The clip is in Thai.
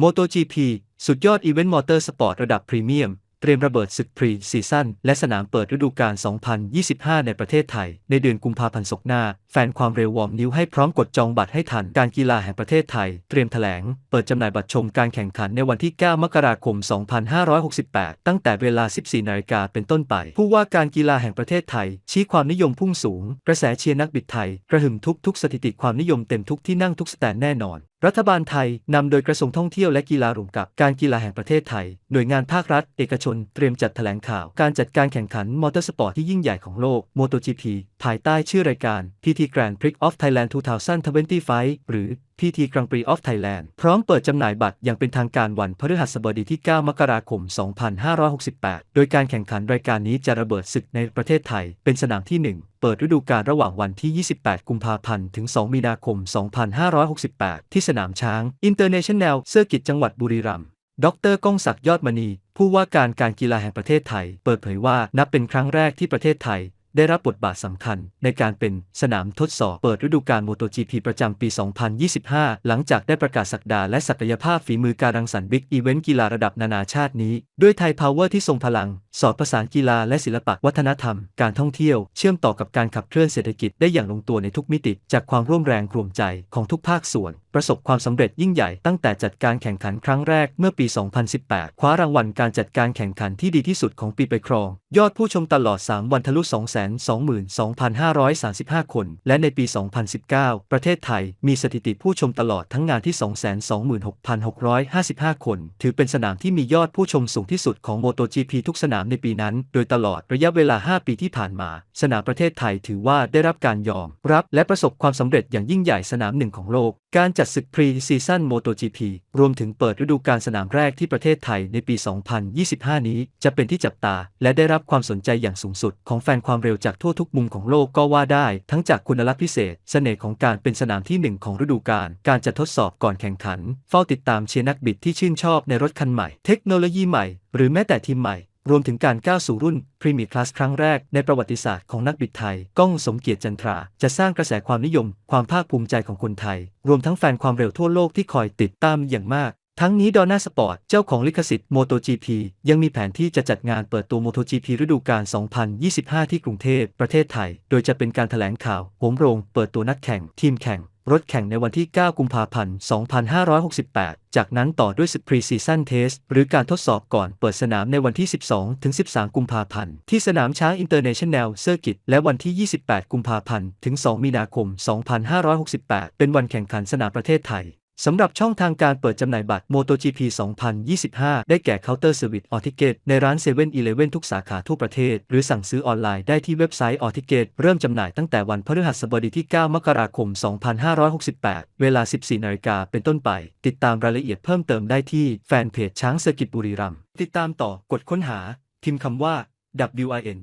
MotoGP สุดยอดอีเวนต์มอเตอร์สปอร์ตระดับพรีเมียม เตรียมระเบิดศึกพรีซีซั่นและสนามเปิดฤดูกาล 2025 ในประเทศไทย ในเดือนกุมภาพันธ์ศกหน้า แฟนความเร็ววอร์มนิ้วให้พร้อมกดจองบัตรให้ทัน การกีฬาแห่งประเทศไทย เตรียมแถลง เปิดจำหน่ายบัตรชมการแข่งขันในวันที่ 9 มกราคม 2568 ตั้งแต่เวลา 14 นาฬิกาเป็นต้นไป ผู้ว่าการกีฬาแห่งประเทศไทย ชี้ความนิยมพุ่งสูง กระแสเชียร์นักบิดไทยกระหึ่มทุกทุกสถิติความนิยมเต็มทุกที่นั่งทุกสแตนแน่นอน รัฐบาลไทย นำโดยกระทรวงท่องเที่ยวและกีฬารวมกับการกีฬาแห่งประเทศไทย หน่วยงานภาครัฐ เอกชน เตรียมจัดแถลงข่าว การจัดการแข่งขันมอเตอร์สปอร์ตที่ยิ่งใหญ่ของโลก MotoGP ภายใต้ชื่อรายการ PT Grand Prix of Thailand 2025หรือ PT Grand Prix of Thailand พร้อมเปิดจำหน่ายบัตรอย่างเป็นทางการวันพฤหัสบดีที่ 9 มกราคม 2568 โดยการแข่งขันรายการนี้จะระเบิดศึกในประเทศไทย เป็นสนามที่ 1 เปิดฤดูกาลระหว่างวันที่ 28 กุมภาพันธ์ ถึง 2 มีนาคม 2568 ที่สนามช้าง International Circuit จังหวัดบุรีรัมย์ดรก้องศักดิ์ยอดมณี ผู้ว่าการการกีฬาแห่งประเทศไทย เปิดเผยว่านับเป็นครั้งแรกที่ประเทศไทย ได้รับบทบาทสำคัญในการเป็นสนามทดสอบเปิดฤดูกาล MotoGP ประจำปี 2025 หลังจากได้ประกาศสักดาและศักยภาพฝีมือการรังสรรค์บิ๊กอีเวนต์กีฬาระดับนานาชาตินี้ ด้วยไทยพาวเวอร์ที่ทรงพลัง สอดประสานกีฬาและศิลปะวัฒนธรรม การท่องเที่ยว เชื่อมต่อกับการขับเคลื่อนเศรษฐกิจได้อย่างลงตัวในทุกมิติ จากความร่วมแรงรวมใจของทุกภาคส่วน ประสบความสำเร็จยิ่งใหญ่ตั้งแต่จัดการแข่งขันครั้งแรกเมื่อปี 2018 คว้ารางวัลการจัดการแข่งขันที่ดีที่สุดของปีไปครอง ยอดผู้ชมตลอด 3 วันทะลุ 222,535 คน และในปี 2019 ประเทศไทยมีสถิติผู้ชมตลอดทั้งงานที่ 226,655 คน ถือเป็นสนามที่มียอดผู้ชมสูงที่สุดของ MotoGP ทุกสนามในปีนั้น โดยตลอดระยะเวลา 5 ปีที่ผ่านมา สนามประเทศไทยถือว่าได้รับการยอมรับและประสบความสำเร็จอย่างยิ่งใหญ่สนามหนึ่งของโลก การจัดศึกพรีซีซั่น MotoGP รวมถึงเปิดฤดูกาลสนามแรกที่ประเทศไทยในปี 2025 นี้ จะเป็นที่จับตา และได้รับความสนใจอย่างสูงสุด ของแฟนความเร็วจากทั่วทุกมุมของโลกก็ว่าได้ ทั้งจากคุณลักษณ์พิเศษ เสน่ห์ของการเป็นสนามที่หนึ่งของฤดูกาลการจัดทดสอบก่อนแข่งขัน เฝ้าติดตามเชียร์นักบิดที่ชื่นชอบในรถคันใหม่ เทคโนโลยีใหม่ หรือแม้แต่ทีมใหม่ รวมถึงการก้าวสู่รุ่นพรีเมียร์คลาสครั้งแรกในประวัติศาสตร์ของนักบิดไทย ก้องสมเกียรติจันทรา จะสร้างกระแสความนิยม ความภาคภูมิใจของคนไทย รวมทั้งแฟนความเร็วทั่วโลกที่คอยติดตามอย่างมาก ทั้งนี้ดอน่าสปอร์ตเจ้าของลิขสิทธิ์ MotoGP ยังมีแผนที่จะจัดงานเปิดตัว MotoGP ฤดูกาล 2025 ที่กรุงเทพประเทศไทย โดยจะเป็นการถแถลงข่าวโหมโรง เปิดตัวนักแข่ง ทีมแข่ง รถแข่งในวันที่ 9 กุมภาพันธ์ 2568 จากนั้นต่อด้วยศึก Pre-Season Test หรือการทดสอบก่อนเปิดสนามในวันที่ 12 ถึง 13 กุมภาพันธ์ ที่สนามช้าง International Circuit และวันที่ 28 กุมภาพันธ์ ถึง 2 มีนาคม 2568 เป็นวันแข่งขันสนามประเทศไทย สำหรับช่องทางการเปิดจำหน่ายบัตร MotoGP 2025 ได้แก่เคาน์เตอร์เซอร์วิสออทิเกตในร้าน7 e เ e ่ e อทุกสาขาทั่วประเทศ หรือสั่งซื้อออนไลน์ได้ที่เว็บไซต์ออทิเกตเริ่มจำหน่ายตั้งแต่วันพฤหัสบดีที่ 9 มกราคม 2568 เวลา 14 นาฬิกาเป็นต้นไป ติดตามรายละเอียดเพิ่มเติมได้ที่แฟนเพจช้างเซอร์กิตบุรีรัมย์ติดตามต่อกดค้นหา พิมพ์คำว่า WIN